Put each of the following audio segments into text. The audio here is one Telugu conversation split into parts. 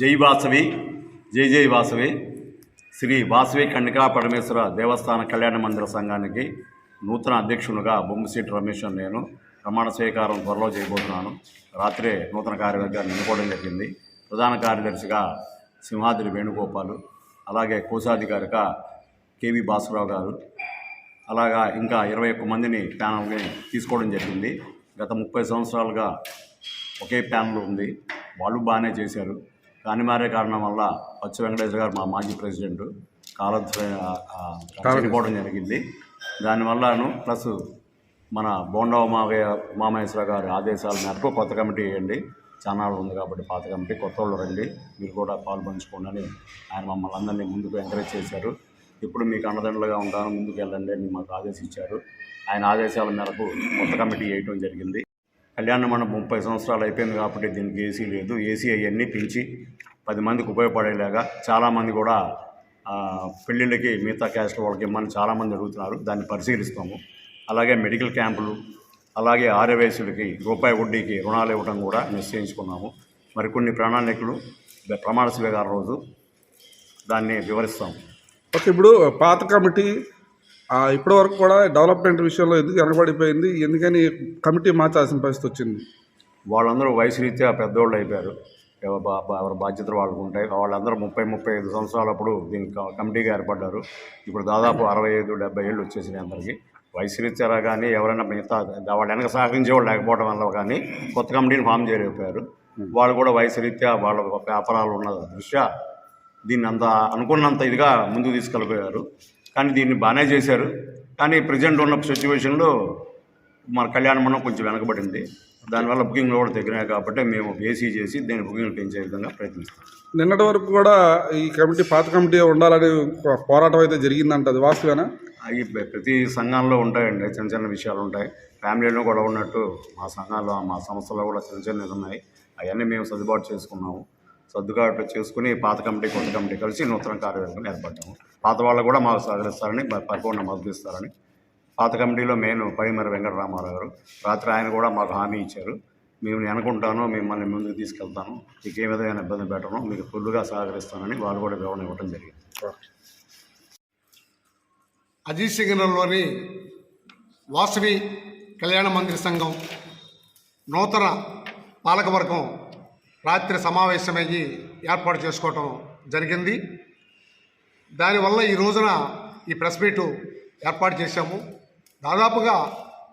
జై వాసవి జై జై వాసవి. శ్రీ వాసవి కన్నికా పరమేశ్వర దేవస్థాన కళ్యాణ మందిర సంఘానికి నూతన అధ్యక్షునిగా బొమ్మసీటి రమేష్ నేను ప్రమాణ స్వీకారం త్వరలో చేయబోతున్నాను. రాత్రే నూతన కార్యవర్గాన్ని ఎన్నుకోవడం జరిగింది. ప్రధాన కార్యదర్శిగా సింహాద్రి వేణుగోపాలు అలాగే కోశాధికారిగా కేవి భాస్కరరావు గారు అలాగా ఇంకా ఇరవై ఒక్క మందిని ప్యానల్ని తీసుకోవడం జరిగింది. గత ముప్పై సంవత్సరాలుగా ఒకే ప్యానల్ ఉంది. వాళ్ళు బాగానే చేశారు. కానీ మారే కారణం వల్ల పచ్చి వెంకటేశ్వర గారు మా మాజీ ప్రెసిడెంట్ చనిపోవడం జరిగింది. దానివల్లను ప్లస్ మన బోండా ఉమావయ్య ఉమామహేశ్వర గారి ఆదేశాల మేరకు కొత్త కమిటీ వేయండి. చానాళ్ళు ఉంది కాబట్టి పాత కమిటీ కొత్త వాళ్ళు రండి. మీరు కూడా పాలు పంచుకోండి అని ఆయన మమ్మల్ని అందరినీ ముందుకు ఎంకరేజ్ చేశారు. ఇప్పుడు మీకు అండదండలుగా ఉంటాను ముందుకు వెళ్ళండి అని మాకు ఆదేశించారు. ఆయన ఆదేశాల మేరకు కొత్త కమిటీ వేయటం జరిగింది. కళ్యాణ మండపం ముప్పై సంవత్సరాలు అయిపోయింది కాబట్టి దీనికి ఏసీ లేదు. ఏసీ అవన్నీ పెంచి పది మందికి ఉపయోగపడేలాగా చాలామంది కూడా పెళ్ళిళ్ళకి మిగతా క్యాస్ట్ వాళ్ళకి ఇమ్మని చాలామంది అడుగుతున్నారు. దాన్ని పరిశీలిస్తాము. అలాగే మెడికల్ క్యాంపులు అలాగే ఆర్యవయసులకి రూపాయి వడ్డీకి రుణాలు ఇవ్వడం కూడా నిశ్చయించుకున్నాము. మరికొన్ని ప్రణాళికలు ప్రమాణ స్వీకారం రోజు దాన్ని వివరిస్తాము. ఓకే ఇప్పుడు పాత కమిటీ ఆ, ఇప్పటి వరకు కూడా డెవలప్మెంట్ విషయంలో ఎందుకు వెనకబడిపోయింది ఎందుకని కమిటీ మార్చాల్సిన పరిస్థితి వచ్చింది? వాళ్ళందరూ వయసు రీత్యా పెద్దోళ్ళు అయిపోయారు. ఎవరి బాధ్యతలు వాళ్ళకు ఉంటాయి. వాళ్ళందరూ ముప్పై ముప్పై ఐదు సంవత్సరాలప్పుడు దీనికి కమిటీగా ఏర్పడ్డారు. ఇప్పుడు దాదాపు అరవై ఐదు డెబ్బై ఏళ్ళు వచ్చేసినాయి అందరికీ. వయసు రీత్యా కానీ ఎవరైనా మిగతా వాళ్ళ వెనక సహకరించే వాళ్ళు లేకపోవడం వల్ల కానీ కొత్త కమిటీని ఫామ్ చేయలేకపోయారు. వాళ్ళు కూడా వయసు రీత్యా వాళ్ళ వ్యాపారాలు ఉన్న దృష్ట్యా దీన్ని అంత అనుకున్నంత ఇదిగా ముందుకు తీసుకెళ్ళిపోయారు. కానీ దీన్ని బాగానే చేశారు. కానీ ప్రజెంట్ ఉన్న సిచ్యువేషన్లో మన కళ్యాణ మండపం కొంచెం వెనకబడింది. దానివల్ల బుకింగ్లు కూడా తగ్గినాయి కాబట్టి మేము ఏసీ చేసి దీన్ని బుకింగ్ పెంచే విధంగా ప్రయత్నిస్తాం. నిన్నటి వరకు కూడా ఈ కమిటీ పాత కమిటీ ఉండాలని పోరాటం అయితే జరిగిందంట. అది వాస్తవేనా? అవి ప్ర- ప్రతి సంఘంలో ఉంటాయండి. చిన్న చిన్న విషయాలు ఉంటాయి. ఫ్యామిలీలో కూడా ఉన్నట్టు మా సంఘాల్లో మా సంస్థలో కూడా చిన్న చిన్నవి ఉన్నాయి. అవన్నీ మేము సర్దుబాటు చేసుకున్నాము. సర్దుబాటు చేసుకుని పాత కమిటీ కొత్త కమిటీ కలిసి నూతన కార్యవర్గం ఏర్పడ్డాము. పాత వాళ్ళు కూడా మాకు సహకరిస్తారని పరిపూర్ణ మద్దతు ఇస్తారని. పాత కమిటీలో మెయిన్ పైమర వెంకటరామారావు గారు. రాత్రి ఆయన కూడా మాకు హామీ ఇచ్చారు. మేము అనుకుంటాను మిమ్మల్ని ముందుకు తీసుకెళ్తాను. మీకు ఏ విధమైన ఇబ్బంది పెట్టను. మీకు ఫుల్గా సహకరిస్తానని వాళ్ళు కూడా వివరణ ఇవ్వడం జరిగింది. అజీత్ సింగర్లోని వాసవి కళ్యాణ మందిర సంఘం నూతన పాలకవర్గం రాత్రి సమావేశమయ్యి ఏర్పాటు చేసుకోవటం జరిగింది. దానివల్ల ఈ రోజున ఈ ప్రెస్ మీటు ఏర్పాటు చేశాము. దాదాపుగా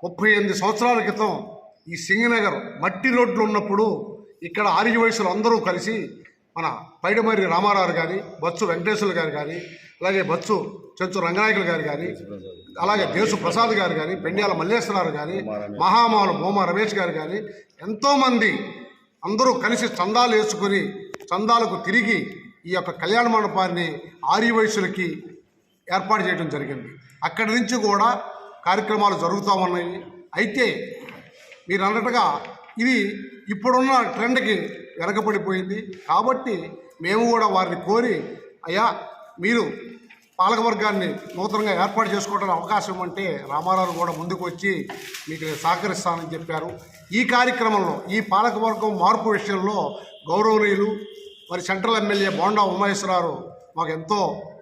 ముప్పై ఎనిమిది సంవత్సరాల క్రితం ఈ సింగనగర్ మట్టి రోడ్లు ఉన్నప్పుడు ఇక్కడ ఆర్య వయసులు అందరూ కలిసి మన పైడమర్రి రామారావు గారి బొత్సు వెంకటేశ్వర గారు కానీ అలాగే బొత్సు చెంచు రంగనాయకులు గారు కానీ అలాగే దేశు ప్రసాద్ గారు కానీ పెండ్యాల మల్లేశ్వరరావు కానీ మహామావులు భూమా రమేష్ గారు కానీ ఎంతోమంది అందరూ కలిసి చందాలు వేసుకొని చందాలకు తిరిగి ఈ యొక్క కళ్యాణ మండపాన్ని ఆర్య వయసులకి ఏర్పాటు చేయడం జరిగింది. అక్కడి నుంచి కూడా కార్యక్రమాలు జరుగుతూ ఉన్నాయి. అయితే మీరు అన్నట్టుగా ఇది ఇప్పుడున్న ట్రెండ్కి వెనకబడిపోయింది. కాబట్టి మేము కూడా వారిని కోరి అయ్యా మీరు పాలకవర్గాన్ని నూతనంగా ఏర్పాటు చేసుకోవడానికి అవకాశం అంటే రామారావు కూడా ముందుకు వచ్చి మీకు సహకరిస్తానని చెప్పారు. ఈ కార్యక్రమంలో ఈ పాలకవర్గం మార్పు విషయంలో గౌరవనీయులు మరి సెంట్రల్ ఎమ్మెల్యే బోండా ఉమేశ్వరరావు మాకు ఎంతో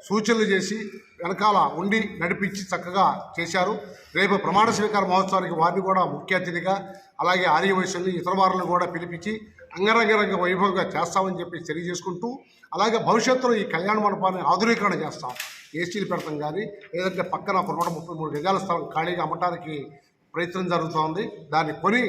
సూచనలు చేసి వెనకాల ఉండి నడిపించి చక్కగా చేశారు. రేపు ప్రమాణ స్వీకార మహోత్సవానికి వారిని కూడా ముఖ్య అతిథిగా అలాగే ఆర్యవైశ్యుల్ని ఇతర వారిని కూడా పిలిపించి అంగరంగరంగ వైభవంగా చేస్తామని చెప్పి తెలియజేసుకుంటూ అలాగే భవిష్యత్తులో ఈ కళ్యాణ మండపాన్ని ఆధునీకరణ చేస్తాం. ఏసీలు పెడతాం కానీ లేదంటే పక్కన ఒక నూట ముప్పై మూడు గజాల స్థలం ఖాళీగా అమ్మటానికి ప్రయత్నం జరుగుతోంది. దాన్ని కొని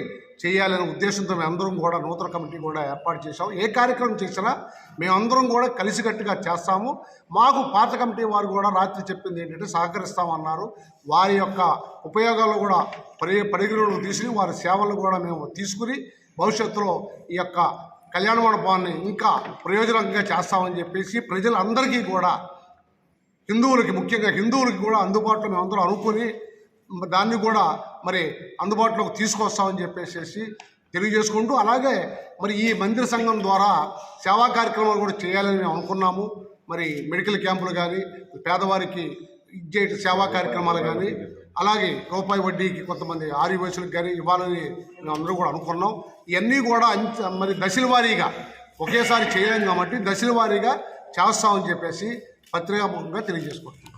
చేయాలనే ఉద్దేశంతో మేమందరం కూడా నూతన కమిటీ కూడా ఏర్పాటు చేశాం. ఏ కార్యక్రమం చేసినా మేమందరం కూడా కలిసికట్టుగా చేస్తాము. మాకు పాత కమిటీ వారు కూడా రాత్రి చెప్పింది ఏంటంటే సహకరిస్తామన్నారు. వారి యొక్క ఉపయోగాలు కూడా పరి పరిగణలోకి తీసుకుని వారి సేవలు కూడా మేము తీసుకుని భవిష్యత్తులో ఈ యొక్క కళ్యాణ మండపాన్ని ఇంకా ప్రయోజనంగా చేస్తామని చెప్పేసి ప్రజలందరికీ కూడా హిందువులకి ముఖ్యంగా హిందువులకి కూడా అందుబాటులో మేమందరం అనుకుని దాన్ని కూడా మరి అందుబాటులోకి తీసుకొస్తామని చెప్పేసి తెలియజేసుకుంటూ అలాగే మరి ఈ మందిర సంఘం ద్వారా సేవా కార్యక్రమాలు కూడా చేయాలని మేము అనుకున్నాము. మరి మెడికల్ క్యాంపులు కానీ పేదవారికి ఇచ్చే సేవా కార్యక్రమాలు కానీ అలాగే రూపాయి వడ్డీకి కొంతమంది ఆరి వయసులకు కానీ ఇవ్వాలని మేము అందరూ కూడా అనుకున్నాం. ఇవన్నీ కూడా మరి దశల వారీగా ఒకేసారి చేయలేం కాబట్టి దశల వారీగా చేస్తామని చెప్పేసి పత్రికాముఖంగా తెలియజేసుకుంటున్నాం.